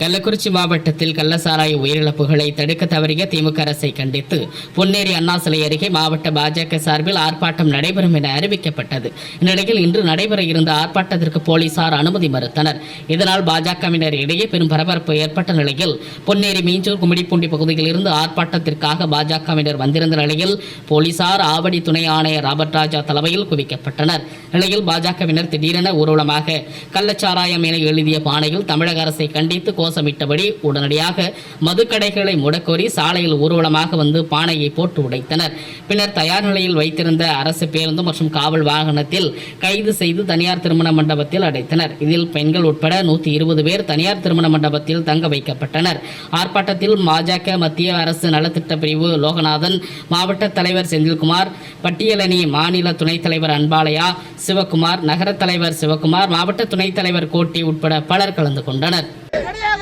கள்ளக்குறிச்சி மாவட்டத்தில் கள்ளசாராய உயிரிழப்புகளை தடுக்க தவறிய திமுக அரசை கண்டித்து பொன்னேரி அண்ணா சிலை அருகே மாவட்ட பாஜக சார்பில் ஆர்ப்பாட்டம் நடைபெறும் என அறிவிக்கப்பட்டது. இந்நிலையில் இன்று நடைபெற இருந்த ஆர்ப்பாட்டத்திற்கு போலீசார் அனுமதி மறுத்தனர். இதனால் பாஜகவினர் இடையே பெரும் பரபரப்பு ஏற்பட்ட நிலையில் பொன்னேரி மீஞ்சூர் கும்மிடிப்பூண்டி பகுதியில் இருந்து ஆர்ப்பாட்டத்திற்காக பாஜகவினர் வந்திருந்த நிலையில் போலீசார் ஆவடி துணை ஆணையர் ராபர்ட் ராஜா தலைமையில் குவிக்கப்பட்டனர். நிலையில் பாஜகவினர் திடீரென ஊர்வலமாக கள்ளச்சாராயம் என எழுதிய பானையில் தமிழக அரசை கண்டித்து கோஷமிட்டபடி உடனடியாக மதுக்கடைகளை முடக்கோரி சாலையில் ஊர்வலமாக வந்து பானையை போட்டு உடைத்தனர். பின்னர் தயார் நிலையில் வைத்திருந்த அரசு பேருந்து மற்றும் காவல் வாகனத்தில் கைது செய்து தனியார் திருமண மண்டபத்தில் அடைத்தனர். இதில் பெண்கள் உட்பட நூற்றி இருபது பேர் தனியார் திருமண மண்டபத்தில் தங்க வைக்கப்பட்டனர். ஆர்ப்பாட்டத்தில் பாஜக மத்திய அரசு நலத்திட்ட பிரிவு லோகநாதன் மாவட்ட தலைவர் செந்தில்குமார் பட்டியலணி மாநில துணைத் தலைவர் அன்பாலயா சிவகுமார் நகர தலைவர் சிவகுமார் மாவட்ட துணைத் தலைவர் கோட்டி உட்பட பலர் கலந்து கொண்டனர்.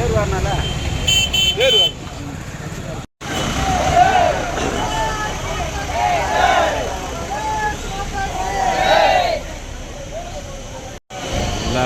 பேர் வரனால பேர் வர எல்லா